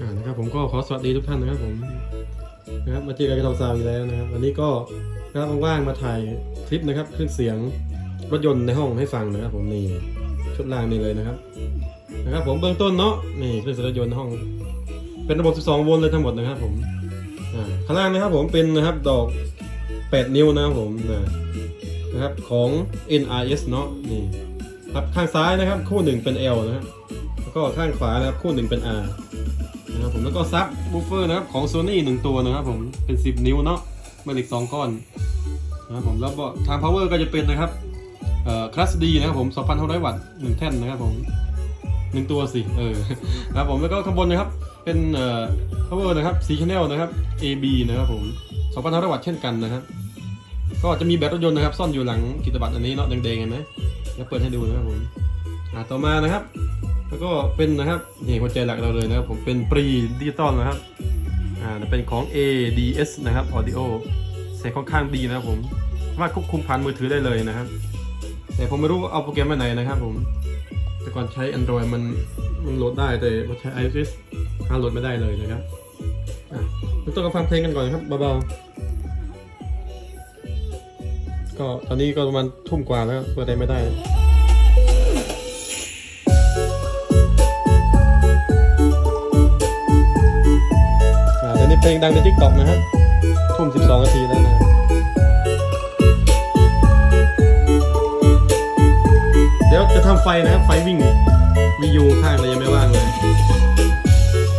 อ่านะครับผมก็ขอสวัสดีทุกท่านนะครับผมนะครับมาเจอกันกับทอมซาวอีกแล้วนะครับ วันนี้ก็นะครับว่างๆมาถ่ายคลิปนะครับเครื่องเสียงรถยนต์ในห้องให้ฟังนะครับ ผมนี่ชุดล่างนี่เลยนะครับ นะครับ ผมเบื้องต้นเนาะนี่เครื่องเสียงรถยนต์ห้อง เป็นระบบ 12 โวลต์เลยทั้งหมดนะครับ ผมอ่าข้างล่างนะครับ ผมเป็นนะครับดอก 8 นิ้วนะครับผมนะนะครับของ NRS เนาะนี่ครับข้างซ้ายนะครับ คู่หนึ่งเป็น L นะครับแล้วก็ข้างขวานะครับคู่หนึ่งเป็น R นะครับผมแล้วก็ซับบูฟเฟอร์นะครับของ Sony หนึ่งตัวนะครับผมเป็น 10 นิ้วเนาะเมลิกสองก้อนนะครับผมแล้วก็ทาง power ก็จะเป็นนะครับเอ่อคลาสดีนะครับผม2,500 วัตต์หนึ่งแท่นนะครับผมหนึ่งตัวสิเออครับผมแล้วก็ข้างบนนะครับเป็นเอ่อ power นะครับ4 channel นะครับ AB นะครับผม2,500 วัตต์เช่นกันนะครับก็จะมีแบตรถยนต์นะครับซ่อนอยู่หลังกิตบัตรอันนี้เนาะแดงๆเห็นไหมเดี๋ยวเปิดให้ดูนะครับผมอ่าต่อมานะครับ แล้วก็เป็นนะครับนี่หัวใจหลักเราเลยนะครับ ผมเป็นปรีดิจิตอลนะครับอ่าเป็นของ ADS นะครับ Audio เสียงค่อนข้างดีนะครับผมสามารถควบคุมผ่านมือถือได้เลยนะครับ แต่ผมไม่รู้เอาโปรแกรมมาไหนนะครับผมแต่ก่อนใช้ Android มันมันโหลดได้แต่พอใช้ iOS หาโหลดไม่ได้เลยนะครับอะเราต้องมาฟังเพลงกันก่อนครับเบาๆก็ตอนนี้ก็ประมาณทุ่มกว่าแล้วเปิดได้ไม่ได้ ลงดังใน t ิ k t o k นะครับทุ่ม 12นาทีแล้วนะเดี๋ยวจะทำไฟนะไฟวิ่งวียูข้างเลยยังไม่ว่างเลย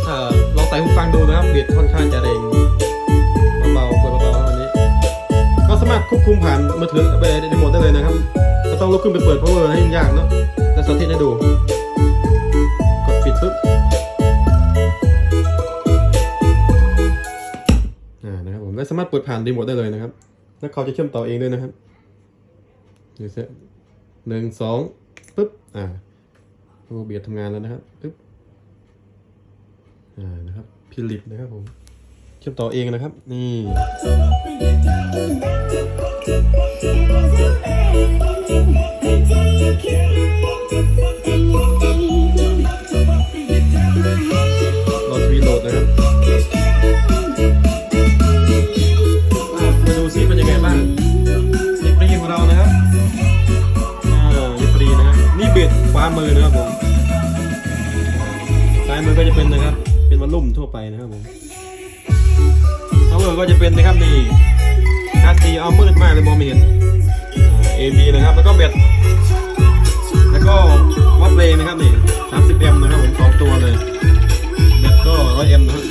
ถ้าลองใส่หูฟังดูนะครับเบียดค่อนข้างจะแรงเบาๆเปิดเบาๆอันนี้ ก็สามารถควบคุมผ่านมือถือไปในโหมดได้เลยนะครับ ก็ต้องลุกขึ้นไปเปิด power ให้ยากเนาะจะสาธิตให้ดู และสามารถเปิดผ่านรีโมทได้เลยนะครับ แล้วเขาจะเชื่อมต่อเองด้วยนะครับเดี๋ยวเสิหนึ่งสองปุ๊บอ่าโรเบียดทำงานแล้วนะครับปุ๊บอ่านะครับพิลิปนะครับผมเชื่อมต่อเองนะครับ นี่ ก็จะเป็นนะครับ เป็นวอลลุ่มทั่วไปนะครับผม power ก็จะเป็นนะครับนี่ RC เอามืดมากเลยมองไม่เห็นอ่า AB นะครับ แล้วก็เบ็ด แล้วก็วัดเลงนะครับนี่ 30M นะครับผมสองตัวเลยเบ็ดก็ 100M นะครับ